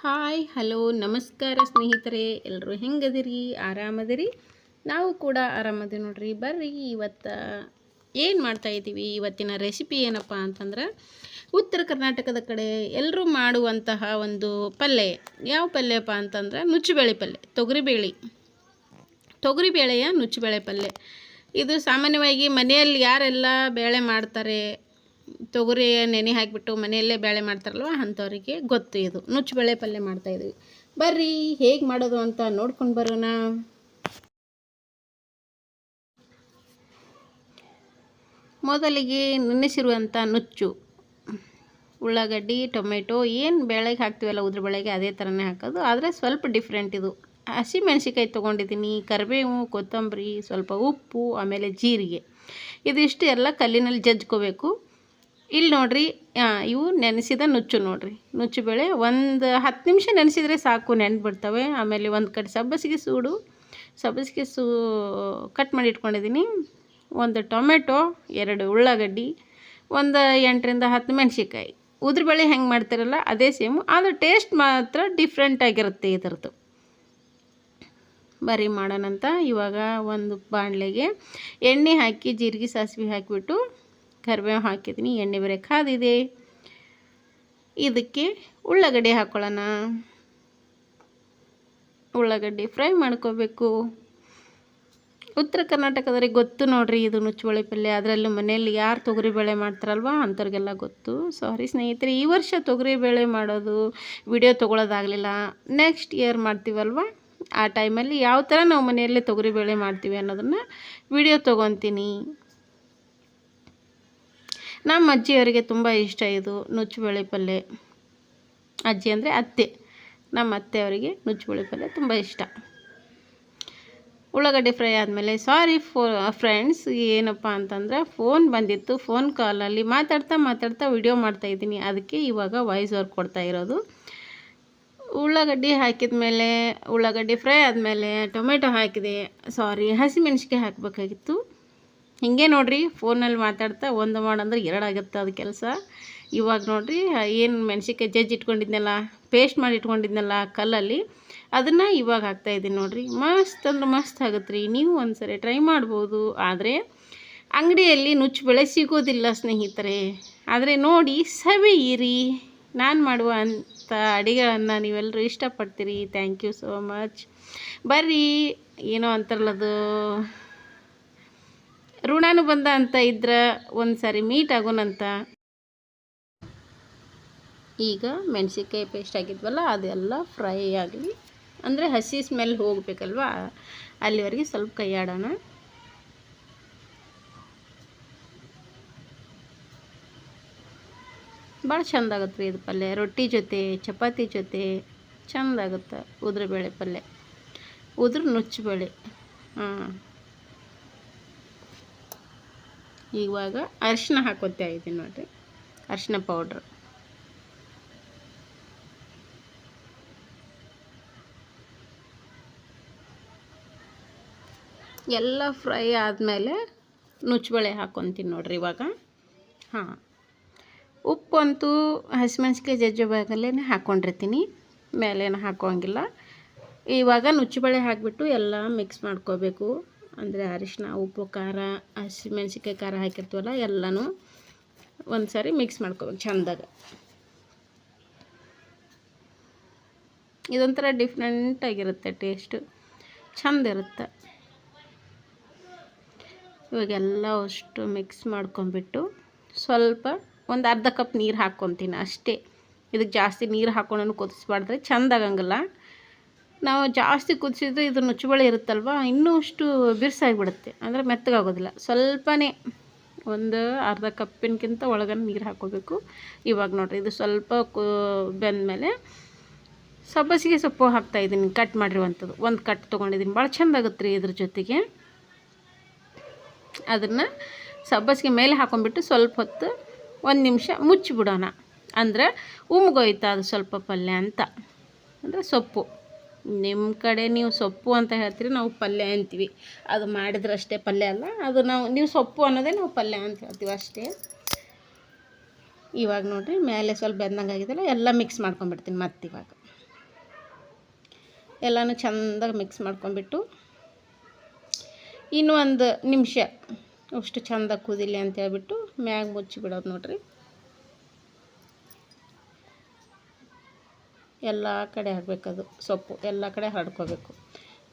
Hi, hello, ನಮಸ್ಕಾರ ಸ್ನೇಹಿತರೆ. ಎಲ್ಲರೂ ಹೆಂಗದಿರಿ? ಆರಾಮದಿರಿ? ನಾವು ಕೂಡ ಆರಾಮದಿ ನೋಡ್ರಿ. ಬರ್ರಿ, ಇವತ್ತು ಏನು ಮಾಡ್ತಾ ಇದ್ದೀವಿ? ಇವತ್ತಿನ ರೆಸಿಪಿ ಏನಪ್ಪ ಅಂತಂದ್ರೆ, ಉತ್ತರ ಕರ್ನಾಟಕದ ಕಡೆ ಎಲ್ಲರೂ ಮಾಡುವಂತಹ ಒಂದು ಪಲ್ಯ ಯಾವ ಪಲ್ಯಪ್ಪ ಅಂತಂದ್ರೆ, ನುಚ್ಚುಬೇಳೆ ಪಲ್ಯ ತೊಗರಿಬೇಳೆ. ತೊಗರಿಬೇಳೆಯ ನುಚ್ಚುಬೇಳೆ ಪಲ್ಯ ಇದು ಸಾಮಾನ್ಯವಾಗಿ ಮನೆಯಲ್ಲಿ ಯಾರೆಲ್ಲ ಬೇಳೆ ಮಾಡ್ತಾರೆ ತೊಗರಿ ನೆನೆ ಹಾಕಿಬಿಟ್ಟು ಮನೆಯಲ್ಲೇ ಬೇಳೆ ಮಾಡ್ತಾರಲ್ವ ಅಂಥವ್ರಿಗೆ ಗೊತ್ತು ಇದು. ನುಚ್ಚು ಬೇಳೆ ಪಲ್ಯ ಮಾಡ್ತಾಯಿದ್ವಿ ಬರ್ರಿ, ಹೇಗೆ ಮಾಡೋದು ಅಂತ ನೋಡ್ಕೊಂಡು ಬರೋಣ. ಮೊದಲಿಗೆ ನೆನೆಸಿರುವಂಥ ನುಚ್ಚು, ಉಳ್ಳಾಗಡ್ಡಿ, ಟೊಮೆಟೊ, ಏನು ಬೇಳೆಗೆ ಹಾಕ್ತೀವಲ್ಲ ಉದ್ರ ಬೇಳೆಗೆ ಅದೇ ಥರನೇ ಹಾಕೋದು. ಆದರೆ ಸ್ವಲ್ಪ ಡಿಫ್ರೆಂಟ್ ಇದು. ಹಸಿ ಮೆಣಸಿಕಾಯಿ ತೊಗೊಂಡಿದ್ದೀನಿ, ಕರಿಬೇವು, ಕೊತ್ತಂಬರಿ, ಸ್ವಲ್ಪ ಉಪ್ಪು, ಆಮೇಲೆ ಜೀರಿಗೆ. ಇದಿಷ್ಟು ಎಲ್ಲ ಕಲ್ಲಿನಲ್ಲಿ ಜಜ್ಕೋಬೇಕು. ಇಲ್ಲಿ ನೋಡ್ರಿ ಇವು ನೆನೆಸಿದ ನುಚ್ಚು ನೋಡ್ರಿ. ನುಚ್ಚು ಬೇಳೆ ಒಂದು ಹತ್ತು ನಿಮಿಷ ನೆನೆಸಿದ್ರೆ ಸಾಕು ನೆನ್ಬಿಡ್ತವೆ ಆಮೇಲೆ ಒಂದು ಕಡೆ ಸಬ್ಬಸಿಗೆ ಸೂಡು, ಸಬ್ಬಸಿಗೆ ಸೂ, ಕಟ್ ಮಾಡಿ ಇಟ್ಕೊಂಡಿದ್ದೀನಿ ಒಂದು ಟೊಮೆಟೊ, ಎರಡು ಉಳ್ಳಾಗಡ್ಡಿ, ಒಂದು ಎಂಟರಿಂದ ಹತ್ತು ಮೆಣಸಿಕಾಯಿ ಉದ್ರಬೇಳೆ ಹೆಂಗೆ ಮಾಡ್ತಿರಲ್ಲ, ಅದೇ ಸೇಮು. ಆದರೆ ಟೇಸ್ಟ್ ಮಾತ್ರ ಡಿಫ್ರೆಂಟ್ ಆಗಿರುತ್ತೆ ಇದರದ್ದು. ಬರೀ ಮಾಡೋಣಂತ. ಇವಾಗ ಒಂದು ಬಾಣಲೆಗೆ ಎಣ್ಣೆ ಹಾಕಿ, ಜೀರಿಗೆ, ಸಾಸಿವೆ ಹಾಕಿಬಿಟ್ಟು ಕರಿಬೇವು ಹಾಕಿದ್ದೀನಿ ಎಣ್ಣೆ ಬೇರೆ ಕಾದಿದೆ. ಇದಕ್ಕೆ ಉಳ್ಳಾಗಡ್ಡೆ ಹಾಕ್ಕೊಳ್ಳೋಣ ಉಳ್ಳಾಗಡ್ಡೆ ಫ್ರೈ ಮಾಡ್ಕೋಬೇಕು. ಉತ್ತರ ಕರ್ನಾಟಕದವ್ರಿಗೆ ಗೊತ್ತು ನೋಡ್ರಿ, ಇದು ನುಚ್ಚುವಳಿ ಪಲ್ಯ. ಅದರಲ್ಲೂ ಮನೆಯಲ್ಲಿ ಯಾರು ತೊಗರಿಬೇಳೆ ಮಾಡ್ತಾರಲ್ವ ಅಂಥವ್ರಿಗೆಲ್ಲ ಗೊತ್ತು. ಸಾರಿ ಸ್ನೇಹಿತರೆ, ಈ ವರ್ಷ ತೊಗರಿ ಬೇಳೆ ಮಾಡೋದು ವಿಡಿಯೋ ತೊಗೊಳೋದಾಗಲಿಲ್ಲ. ನೆಕ್ಸ್ಟ್ ಇಯರ್ ಮಾಡ್ತೀವಲ್ವ? ಆ ಟೈಮಲ್ಲಿ ಯಾವ ಥರ ನಾವು ಮನೆಯಲ್ಲೇ ತೊಗರಿಬೇಳೆ ಮಾಡ್ತೀವಿ ಅನ್ನೋದನ್ನು ವಿಡಿಯೋ ತೊಗೊತೀನಿ. ನಮ್ಮ ಅಜ್ಜಿಯವರಿಗೆ ತುಂಬ ಇಷ್ಟ ಇದು ನುಚ್ಚುಬೇಳೆ ಪಲ್ಯ ಅಜ್ಜಿ ಅಂದರೆ ಅತ್ತೆ. ನಮ್ಮ ಅತ್ತೆಯವರಿಗೆ ನುಚ್ಚುಬೇಳೆ ಪಲ್ಯ ತುಂಬ ಇಷ್ಟ. ಉಳ್ಳಾಗಡ್ಡೆ ಫ್ರೈ ಆದಮೇಲೆ, ಸಾರಿ ಫೋ, ಫ್ರೆಂಡ್ಸ್, ಏನಪ್ಪ ಅಂತಂದ್ರೆ ಫೋನ್ ಬಂದಿತ್ತು, ಫೋನ್ ಕಾಲಲ್ಲಿ ಮಾತಾಡ್ತಾ ಮಾತಾಡ್ತಾ ವಿಡಿಯೋ ಮಾಡ್ತಾಯಿದ್ದೀನಿ ಅದಕ್ಕೆ ಇವಾಗ ವಾಯ್ಸ್ ಓವರ್ ಕೊಡ್ತಾ ಇರೋದು. ಉಳ್ಳಾಗಡ್ಡಿ ಹಾಕಿದ ಮೇಲೆ ಉಳ್ಳಾಗಡ್ಡಿ ಫ್ರೈ ಆದಮೇಲೆ ಟೊಮೆಟೊ ಹಾಕಿದೆ. ಸಾರಿ ಹಸಿಮೆಣಸಿಕಾಯಿ ಹಾಕಬೇಕಾಗಿತ್ತು. ಹಿಂಗೆ ನೋಡಿರಿ, ಫೋನಲ್ಲಿ ಮಾತಾಡ್ತಾ ಒಂದು ಮಾಡಂದ್ರೆ ಎರಡಾಗುತ್ತೆ ಅದು ಕೆಲಸ. ಇವಾಗ ನೋಡಿರಿ, ಏನು ಮೆಣಸಿನ್ಕಾಯಿ ಜಜ್ಜಿ ಇಟ್ಕೊಂಡಿದ್ನಲ್ಲ ಪೇಸ್ಟ್ ಮಾಡಿ ಇಟ್ಕೊಂಡಿದ್ನಲ್ಲ ಕಲ್ಲಲ್ಲಿ, ಅದನ್ನು ಇವಾಗ ಹಾಕ್ತಾಯಿದ್ದೀನಿ ನೋಡಿರಿ. ಮಸ್ತ್ ಅಂದ್ರೆ ಮಸ್ತ್ ಆಗುತ್ತೆ ರೀ ನೀವು ಒಂದು ಸರಿ ಟ್ರೈ ಮಾಡ್ಬೋದು. ಆದರೆ, ಅಂಗಡಿಯಲ್ಲಿ ನುಚ್ಚು ಬೆಳೆ ಸಿಗೋದಿಲ್ಲ ಸ್ನೇಹಿತರೆ. ಆದರೆ ನೋಡಿ ಸವಿಯಿರಿ ನಾನು ಮಾಡುವ ಅಂಥ ಅಡಿಗೆಗಳನ್ನು ನೀವೆಲ್ಲರೂ ಇಷ್ಟಪಡ್ತೀರಿ. ಥ್ಯಾಂಕ್ ಯು ಸೋ ಮಚ್ ಬರ್ರಿ. ಏನೋ ಅಂತಾರಲ್ಲದು ಋಣಾನು ಬಂದ ಅಂತ ಇದ್ರೆ ಒಂದು ಸಾರಿ ಮೀಟ್ ಆಗೋಣಂತ ಈಗ ಮೆಣಸಿನ್ಕಾಯಿ ಪೇಸ್ಟ್ ಆಗಿದ್ವಲ್ಲ, ಅದೆಲ್ಲ ಫ್ರೈ ಆಗಲಿ. ಅಂದರೆ ಹಸಿ ಸ್ಮೆಲ್ ಹೋಗಬೇಕಲ್ವಾ? ಅಲ್ಲಿವರೆಗೆ ಸ್ವಲ್ಪ ಕೈ ಆಡೋಣ ಭಾಳ ಚಂದ ಆಗುತ್ತೆ ರೀ ಇದು ಪಲ್ಯ. ರೊಟ್ಟಿ ಜೊತೆ, ಚಪಾತಿ ಜೊತೆ ಚಂದ ಆಗುತ್ತೆ ಉದ್ರಬೇಳೆ ಪಲ್ಯ. ಉದ್ರ ನುಚ್ಚಬೇಳೆ. ಹಾಂ ಇವಾಗ ಅರಿಶಿನ ಹಾಕೋತಾ ಇದ್ದೀನಿ ನೋಡಿರಿ. ಅರಿಶಿನ ಪೌಡ್ರ್ ಎಲ್ಲ ಫ್ರೈ ಆದಮೇಲೆ ನುಚ್ಚುಬಳೆ ಹಾಕ್ಕೊತೀನಿ ನೋಡಿರಿ ಇವಾಗ. ಹಾಂ. ಉಪ್ಪು ಅಂತೂ ಹಸಿಮೆಣ್ಸಿಕಾಯಿ ಜಜ್ಜೋವಾಗಲೇ ಹಾಕ್ಕೊಂಡಿರ್ತೀನಿ ಮೇಲೇನು ಹಾಕೋಂಗಿಲ್ಲ. ಇವಾಗ ನುಚ್ಚುಬಳೆ ಹಾಕಿಬಿಟ್ಟು ಎಲ್ಲ ಮಿಕ್ಸ್ ಮಾಡ್ಕೋಬೇಕು. ಅಂದರೆ ಅರಿಶಿನ, ಉಪ್ಪು, ಖಾರ ಹಸಿಮೆಣ್ಸಿಕಾಯಿ ಖಾರ ಹಾಕಿರ್ತೀವಲ್ಲ, ಎಲ್ಲನೂ ಒಂದು ಸಾರಿ ಮಿಕ್ಸ್ ಮಾಡ್ಕೋಬೇಕು ಚೆಂದಾಗ. ಇದೊಂಥರ ಡಿಫ್ರೆಂಟಾಗಿರುತ್ತೆ ಟೇಸ್ಟು ಚಂದ ಇರುತ್ತೆ. ಇವಾಗೆಲ್ಲ ಅಷ್ಟು ಮಿಕ್ಸ್ ಮಾಡ್ಕೊಂಬಿಟ್ಟು ಸ್ವಲ್ಪ ಒಂದು ಅರ್ಧ ಕಪ್ ನೀರು ಹಾಕ್ಕೊತೀನಿ ಅಷ್ಟೇ. ಇದಕ್ಕೆ ಜಾಸ್ತಿ ನೀರು ಹಾಕೊಂಡು ಕುದಿಸ್ಬಾರ್ದ್ರೆ ಚೆಂದ ಆಗಂಗಿಲ್ಲ. ನಾವು ಜಾಸ್ತಿ ಕುದಿಸಿದ್ರೆ ಇದು ನುಚ್ಚುಬಳೆ ಇರುತ್ತಲ್ವ, ಇನ್ನೂ ಅಷ್ಟು ಬಿರ್ಸಾಗಿಬಿಡುತ್ತೆ. ಅಂದರೆ ಮೆತ್ತಗಾಗೋದಿಲ್ಲ. ಸ್ವಲ್ಪನೇ ಒಂದು ಅರ್ಧ ಕಪ್ಪಿನಕ್ಕಿಂತ ಒಳಗನ್ನು ನೀರು ಹಾಕೋಬೇಕು. ಇವಾಗ ನೋಡಿರಿ, ಇದು ಸ್ವಲ್ಪ ಕು ಬೆಂದಮೇಲೆ ಸಬ್ಬಸಿಗೆ ಸೊಪ್ಪು ಹಾಕ್ತಾಯಿದ್ದೀನಿ ಕಟ್ ಮಾಡಿರುವಂಥದ್ದು. ಒಂದು ಕಟ್ ತೊಗೊಂಡಿದ್ದೀನಿ ಭಾಳ ಚೆಂದ ಆಗುತ್ತೆ ರೀ ಇದ್ರ ಜೊತೆಗೆ. ಅದನ್ನು ಸಬ್ಬಸಿಗೆ ಮೇಲೆ ಹಾಕೊಂಡ್ಬಿಟ್ಟು ಸ್ವಲ್ಪ ಹೊತ್ತು ಒಂದು ನಿಮಿಷ ಮುಚ್ಚಿಬಿಡೋಣ. ಅಂದ್ರೆ ಉಮ್ಗೋಯ್ತಾ ಅದು ಸ್ವಲ್ಪ ಪಲ್ಯ ಅಂತ. ಅಂದರೆ ಸೊಪ್ಪು. ನಿಮ್ಮ ಕಡೆ ನೀವು ಸೊಪ್ಪು ಅಂತ ಹೇಳ್ತೀರಿ, ನಾವು ಪಲ್ಯ ಅಂತೀವಿ. ಅದು ಮಾಡಿದ್ರೆ ಅಷ್ಟೇ ಪಲ್ಯ ಅಲ್ಲ, ಅದು ನಾವು, ನೀವು ಸೊಪ್ಪು ಅನ್ನೋದೇ ನಾವು ಪಲ್ಯ ಅಂತ ಹೇಳ್ತೀವಿ ಅಷ್ಟೇ. ಇವಾಗ ನೋಡಿರಿ, ಮೇಲೆ ಸ್ವಲ್ಪ ಬೆಂದಂಗೆ ಆಗಿದೆಲ್ಲ, ಎಲ್ಲ ಮಿಕ್ಸ್ ಮಾಡ್ಕೊಂಬಿಡ್ತೀನಿ ಮತ್ತೆ ಇವಾಗ. ಎಲ್ಲನೂ ಚೆಂದಾಗಿ ಮಿಕ್ಸ್ ಮಾಡ್ಕೊಂಬಿಟ್ಟು ಇನ್ನೂ ಒಂದು ನಿಮಿಷ, ಅಷ್ಟು ಚೆಂದ ಕುದಿಲಿ ಅಂತ ಹೇಳ್ಬಿಟ್ಟು ಮ್ಯಾಗ ಮುಚ್ಚಿ ಬಿಡೋದು ನೋಡ್ರಿ. ಎಲ್ಲ ಕಡೆ ಹಾಕಬೇಕದು, ಸೊಪ್ಪು ಎಲ್ಲ ಕಡೆ ಹರಡ್ಕೋಬೇಕು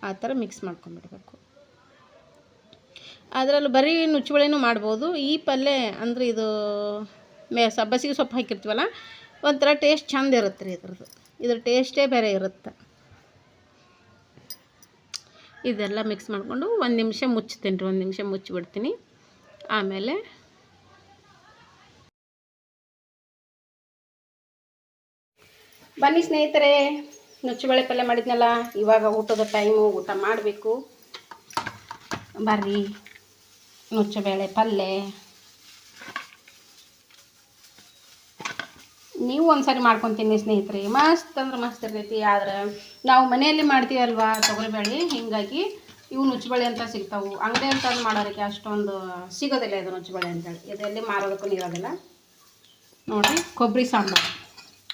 ಆ ಥರ ಮಿಕ್ಸ್ ಮಾಡ್ಕೊಂಬಿಡ್ಬೇಕು. ಅದರಲ್ಲೂ ಬರೀ ನುಚ್ಚುಬಳೆನೂ ಮಾಡ್ಬೋದು. ಈ ಪಲ್ಯ ಅಂದರೆ ಇದು ಮೇ ಸಬ್ಬಸಿಗೆ ಸೊಪ್ಪು ಹಾಕಿರ್ತೀವಲ್ಲ, ಒಂಥರ ಟೇಸ್ಟ್ ಚಂದ ಇರುತ್ತೆ ರೀ ಇದ್ರದ್ದು. ಇದ್ರ ಟೇಸ್ಟೇ ಬೇರೆ ಇರುತ್ತೆ. ಇದೆಲ್ಲ ಮಿಕ್ಸ್ ಮಾಡಿಕೊಂಡು ಒಂದು ನಿಮಿಷ ಮುಚ್ತೀನಿ ರೀ ಒಂದು ನಿಮಿಷ ಮುಚ್ಚಿಬಿಡ್ತೀನಿ ಆಮೇಲೆ ಬನ್ನಿ ಸ್ನೇಹಿತರೆ, ನುಚ್ಚುಬಳೆ ಪಲ್ಯ ಮಾಡಿದ್ನಲ್ಲ, ಇವಾಗ ಊಟದ ಟೈಮು ಊಟ ಮಾಡಬೇಕು. ಬರ್ರಿ, ನುಚ್ಚುಬೇಳೆ ಪಲ್ಯ. ನೀವು ಒಂದ್ಸರಿ ಮಾಡ್ಕೊತೀನಿ ಸ್ನೇಹಿತರೆ, ಮಸ್ತ್ ಅಂದ್ರೆ ಮಸ್ತ್ ಇರ್ತೈತಿ, ಆದ್ರೆ ನಾವು ಮನೆಯಲ್ಲಿ ಮಾಡ್ತೀವಲ್ವಾ, ತೊಗರಿಬೇಳೆ, ಹೀಗಾಗಿ ಇವು ನುಚ್ಚುಬಳೆ ಅಂತ ಸಿಗ್ತಾವೆ. ಅಂಗಡಿ ಅಂತ ಮಾಡೋದಕ್ಕೆ ಅಷ್ಟೊಂದು ಸಿಗೋದಿಲ್ಲ ಇದು ನುಚ್ಚುಬಳೆ ಅಂತೇಳಿ. ಇದೆಲ್ಲಿ ಮಾರೋದಕ್ಕೂ ಇರೋದಿಲ್ಲ. ನೋಡಿ ಕೊಬ್ಬರಿ ಸಾಂಬಾರು.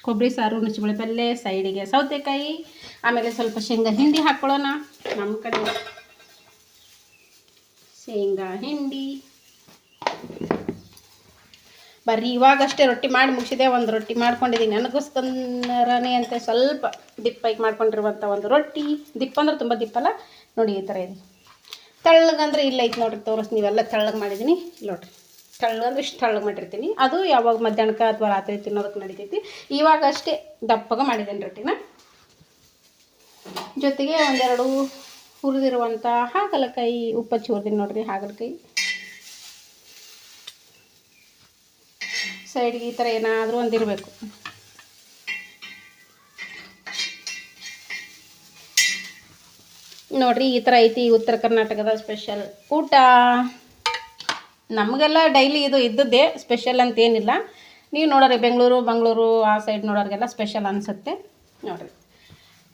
ಕೊಬ್ಬರಿ ಸಾರು, ನುಚ್ಚುಬೇಳೆ ಪಲ್ಯ ಸೈಡಿಗೆ ಸೌತೆಕಾಯಿ, ಆಮೇಲೆ ಸ್ವಲ್ಪ ಶೇಂಗಾ ಹಿಂಡಿ ಹಾಕ್ಕೊಳ್ಳೋಣ. ನಮ್ಮ ಕಡೆ ಶೇಂಗಾ ಹಿಂಡಿ. ಬರ್ರಿ, ಇವಾಗಷ್ಟೇ ರೊಟ್ಟಿ ಮಾಡಿ ಮುಗಿಸಿದೆ. ಒಂದು ರೊಟ್ಟಿ ಮಾಡ್ಕೊಂಡಿದ್ದೀನಿ ನನಗೋಸ್ಕರನೇ ಅಂತ ಸ್ವಲ್ಪ ದಿಪ್ಪಾಗಿ ಮಾಡ್ಕೊಂಡಿರುವಂಥ ಒಂದು ರೊಟ್ಟಿ. ದಿಪ್ಪ ಅಂದ್ರೆ ತುಂಬ ದಿಪ್ಪಲ್ಲ ನೋಡಿ ಈ ಥರ ಇದೆ. ತಳ್ಳಗಂದ್ರೆ ಇಲ್ಲ ಐತೆ ನೋಡ್ರಿ ತೋರಿಸ್ ನೀವೆಲ್ಲ ತಳ್ಳಗೆ ಮಾಡಿದ್ದೀನಿ ಇಲ್ಲಿ ನೋಡ್ರಿ ಅಂದ್ರೆ ಇಷ್ಟು ತೆಳ್ಳಗೆ ಮಾಡಿರ್ತೀನಿ. ಅದು ಯಾವಾಗ ಮಧ್ಯಾಹ್ನಕ್ಕೆ ಅಥವಾ ರಾತ್ರಿ ತಿನ್ನೋದಕ್ಕೆ ನಡಿತೈತಿ. ಇವಾಗ ಅಷ್ಟೇ ದಪ್ಪಗೆ ಮಾಡಿದ್ದೀನಿ ರೊಟ್ಟಿನ. ಜೊತೆಗೆ ಒಂದೆರಡು ಹುರಿದಿರುವಂಥ ಹಾಗಲಕಾಯಿ ಉಪ್ಪಚ್ಚಿ ಹುರಿದೀನಿ ನೋಡ್ರಿ ಹಾಗಲಕಾಯಿ. ಸೈಡ್ಗೆ ಈ ಥರ ಏನಾದರೂ ಒಂದಿರಬೇಕು. ನೋಡ್ರಿ ಈ ಥರ ಐತಿ, ಉತ್ತರ ಕರ್ನಾಟಕದ ಸ್ಪೆಷಲ್ ಊಟ. ನಮಗೆಲ್ಲ ಡೈಲಿ ಇದು ಇದ್ದದ್ದೇ ಸ್ಪೆಷಲ್ ಅಂತೇನಿಲ್ಲ. ನೀವು ನೋಡೋರಿ ಬೆಂಗಳೂರು, ಮಂಗಳೂರು, ಆ ಸೈಡ್ ನೋಡೋರಿಗೆಲ್ಲ ಸ್ಪೆಷಲ್ ಅನಿಸುತ್ತೆ. ನೋಡಿರಿ.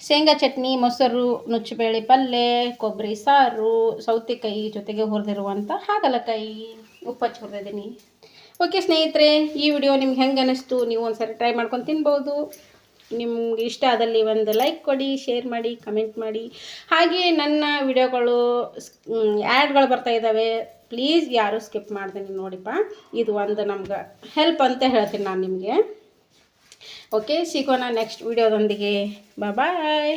ಶೇಂಗಾ ಚಟ್ನಿ, ಮೊಸರು, ನುಚ್ಚುಬೇಳೆ ಪಲ್ಯ ಕೊಬ್ಬರಿ ಸಾರು, ಸೌತೆಕಾಯಿ ಜೊತೆಗೆ ಹುರಿದಿರುವಂಥ ಹಾಗಲಕಾಯಿ, ಉಪ್ಪಚ್ಚಿ ಹುರಿದಿದ್ದೀನಿ. ಓಕೆ ಸ್ನೇಹಿತರೆ, ಈ ವಿಡಿಯೋ ನಿಮ್ಗೆ ಹೆಂಗೆ ಅನ್ನಿಸ್ತು ನೀವು ಒಂದು ಸರಿ ಟ್ರೈ ಮಾಡ್ಕೊಂಡು ತಿನ್ಬೋದು. ನಿಮ್ಗೆ ಇಷ್ಟ ಆದಲ್ಲಿ ಒಂದು ಲೈಕ್ ಕೊಡಿ ಶೇರ್ ಮಾಡಿ ಕಮೆಂಟ್ ಮಾಡಿ. ಹಾಗೆ ನನ್ನ ವಿಡಿಯೋಗಳು ಆ್ಯಡ್ಗಳು ಬರ್ತಾ ಇದ್ದಾವೆ ಪ್ಲೀಸ್ ಯಾರು ಸ್ಕಿಪ್ ಮಾಡ್ತೀನಿ ನೋಡಿಪ್ಪ. ಇದು ಒಂದು ನಮ್ಗೆ ಹೆಲ್ಪ್ ಅಂತ ಹೇಳ್ತೀನಿ ನಾನು ನಿಮಗೆ. ಓಕೆ ಸಿಗೋಣ ನೆಕ್ಸ್ಟ್ ವಿಡಿಯೋದೊಂದಿಗೆ. ಬಾಯ್